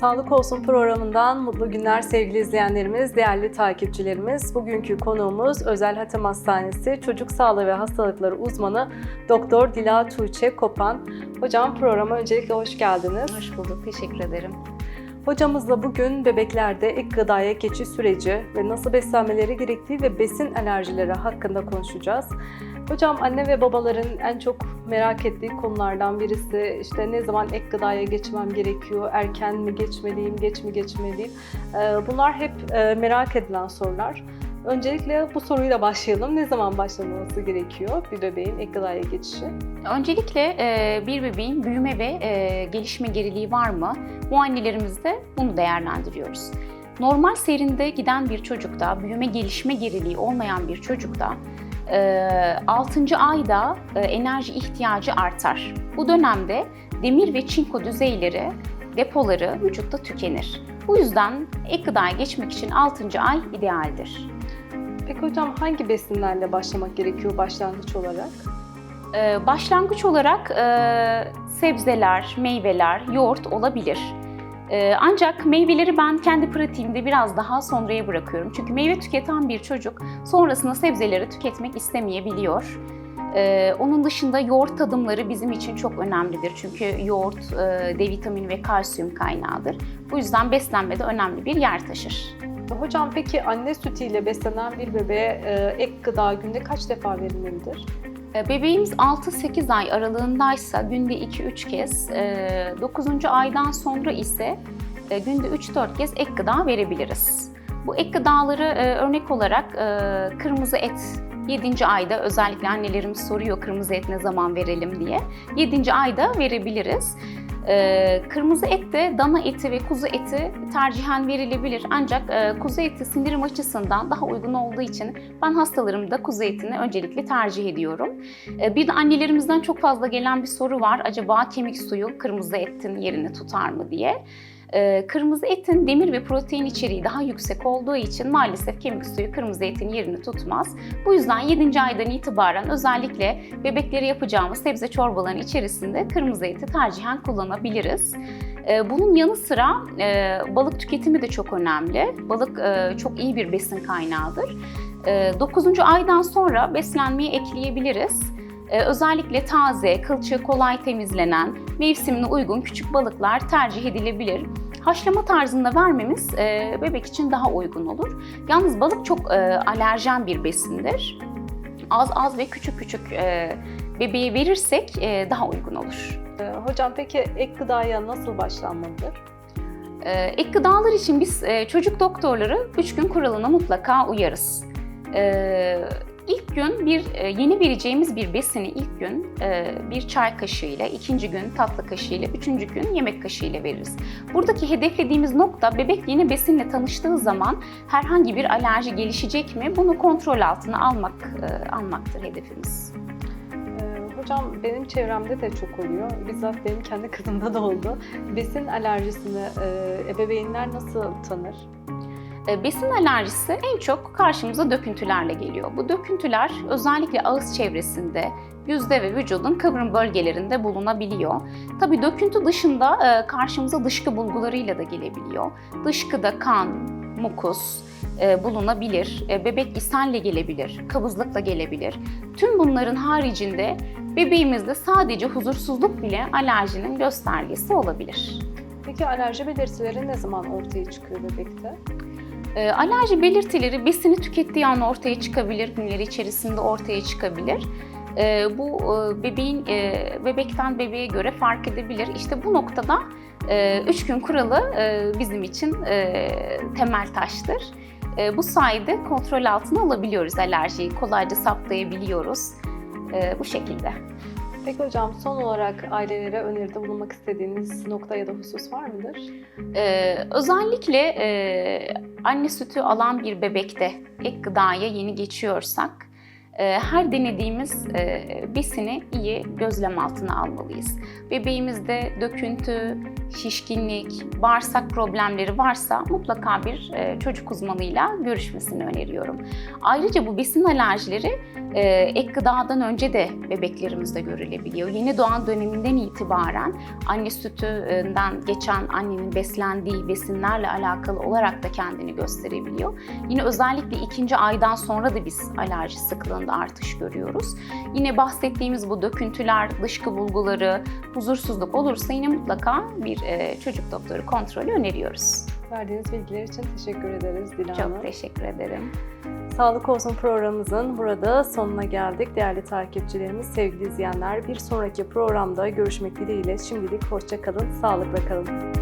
Sağlık Olsun programından mutlu günler sevgili izleyenlerimiz, değerli takipçilerimiz. Bugünkü konuğumuz Özel Hatem Hastanesi Çocuk Sağlığı ve Hastalıkları uzmanı Doktor Dila Tuğçe Kopan. Hocam programa öncelikle hoş geldiniz. Hoş bulduk, teşekkür ederim. Hocamızla bugün bebeklerde ek gıdaya geçiş süreci ve nasıl beslenmeleri gerektiği ve besin alerjileri hakkında konuşacağız. Hocam anne ve babaların en çok merak ettiği konulardan birisi işte ne zaman ek gıdaya geçmem gerekiyor, erken mi geçmeliyim, geç mi geçmeliyim? Ee, Bunlar hep e, merak edilen sorular. Öncelikle bu soruyla başlayalım. Ne zaman başlaması gerekiyor bir bebeğin ek gıdaya geçişi? Öncelikle e, bir bebeğin büyüme ve e, gelişme geriliği var mı? Muayenelerimizde bunu değerlendiriyoruz. Normal seyrinde giden bir çocukta, büyüme gelişme geriliği olmayan bir çocukta 6. ayda e, enerji ihtiyacı artar. Bu dönemde demir ve çinko düzeyleri, depoları vücutta tükenir. Bu yüzden ek gıdaya geçmek için 6. ay idealdir. Peki hocam hangi besinlerle başlamak gerekiyor başlangıç olarak? Ee, başlangıç olarak e, sebzeler, meyveler, yoğurt olabilir. Ee, ancak meyveleri ben kendi pratiğimde biraz daha sonraya bırakıyorum. Çünkü meyve tüketen bir çocuk sonrasında sebzeleri tüketmek istemeyebiliyor. Ee, onun dışında yoğurt tadımları bizim için çok önemlidir. Çünkü yoğurt e, D vitamini ve kalsiyum kaynağıdır. Bu yüzden beslenmede önemli bir yer taşır. Hocam peki anne sütüyle beslenen bir bebeğe e, ek gıda günde kaç defa verilmelidir? E, Bebeğimiz 6-8 ay aralığındaysa günde 2-3 kez, 9. aydan sonra ise e, günde 3-4 kez ek gıda verebiliriz. Bu ek gıdaları e, örnek olarak e, kırmızı et 7. ayda özellikle annelerimiz soruyor kırmızı et ne zaman verelim diye. 7. ayda verebiliriz. Ee, kırmızı et de dana eti ve kuzu eti tercihen verilebilir. Ancak e, kuzu eti sindirim açısından daha uygun olduğu için ben hastalarımda kuzu etini öncelikle tercih ediyorum. Ee, bir de annelerimizden çok fazla gelen bir soru var. Acaba kemik suyu kırmızı etin yerini tutar mı diye. Ee, kırmızı etin demir ve protein içeriği daha yüksek olduğu için maalesef kemik suyu kırmızı etin yerini tutmaz. Bu yüzden 7. aydan itibaren özellikle bebeklere yapacağımız sebze çorbalarının içerisinde kırmızı eti tercihen kullanabiliriz. Ee, Bunun yanı sıra e, balık tüketimi de çok önemli. Balık e, çok iyi bir besin kaynağıdır. 9. aydan sonra beslenmeyi ekleyebiliriz. Ee, özellikle taze, kılçığı kolay temizlenen, mevsimine uygun küçük balıklar tercih edilebilir. Haşlama tarzında vermemiz e, bebek için daha uygun olur. Yalnız balık çok e, alerjen bir besindir. Az az ve küçük küçük e, bebeğe verirsek e, daha uygun olur. E, hocam peki ek gıdaya nasıl başlanmalıdır? E, ek gıdalar için biz e, çocuk doktorları 3 gün kuralına mutlaka uyarız. E, Gün bir e, yeni vereceğimiz bir besini ilk gün e, bir çay kaşığı ile, ikinci gün tatlı kaşığı ile, üçüncü gün yemek kaşığı ile veririz. Buradaki hedeflediğimiz nokta bebek yeni besinle tanıştığı zaman herhangi bir alerji gelişecek mi bunu kontrol altına almak e, almaktır hedefimiz. Hocam benim çevremde de çok oluyor. Bizzat benim kendi kızımda da oldu. Besin alerjisini ebeveynler nasıl tanır? E, besin alerjisi en çok karşımıza döküntülerle geliyor. Bu döküntüler özellikle ağız çevresinde, yüzde ve vücudun kıvrım bölgelerinde bulunabiliyor. Tabi döküntü dışında e, karşımıza dışkı bulgularıyla da gelebiliyor. Dışkıda kan, mukus e, bulunabilir, bebek ishalle gelebilir, kabızlıkla gelebilir. Tüm bunların haricinde bebeğimizde sadece huzursuzluk bile alerjinin göstergesi olabilir. Peki alerji belirtileri ne zaman ortaya çıkıyor bebekte? E, alerji belirtileri besini tükettiği an ortaya çıkabilir, günleri içerisinde ortaya çıkabilir. E, bu e, bebeğin e, bebekten bebeğe göre fark edebilir. İşte bu noktada 3 e, gün kuralı e, bizim için e, temel taştır. E, bu sayede kontrol altına alabiliyoruz alerjiyi, kolayca saptayabiliyoruz. E, bu şekilde. Peki hocam son olarak ailelere öneride bulunmak istediğiniz nokta ya da husus var mıdır? Ee, özellikle e, anne sütü alan bir bebekte ek gıdaya yeni geçiyorsak her denediğimiz e, besini iyi gözlem altına almalıyız. Bebeğimizde döküntü, şişkinlik, bağırsak problemleri varsa mutlaka bir e, çocuk uzmanıyla görüşmesini öneriyorum. Ayrıca bu besin alerjileri e, ek gıdadan önce de bebeklerimizde görülebiliyor. Yeni doğan döneminden itibaren anne sütünden geçen annenin beslendiği besinlerle alakalı olarak da kendini gösterebiliyor. Yine özellikle ikinci aydan sonra da biz alerji sıklığında artış görüyoruz. Yine bahsettiğimiz bu döküntüler, dışkı bulguları, huzursuzluk olursa yine mutlaka bir e, çocuk doktoru kontrolü öneriyoruz. Verdiğiniz bilgiler için teşekkür ederiz Dilan Hanım. Çok teşekkür ederim. Sağlık Olsun programımızın burada sonuna geldik. Değerli takipçilerimiz, sevgili izleyenler bir sonraki programda görüşmek dileğiyle şimdilik hoşça kalın, sağlıkla kalın.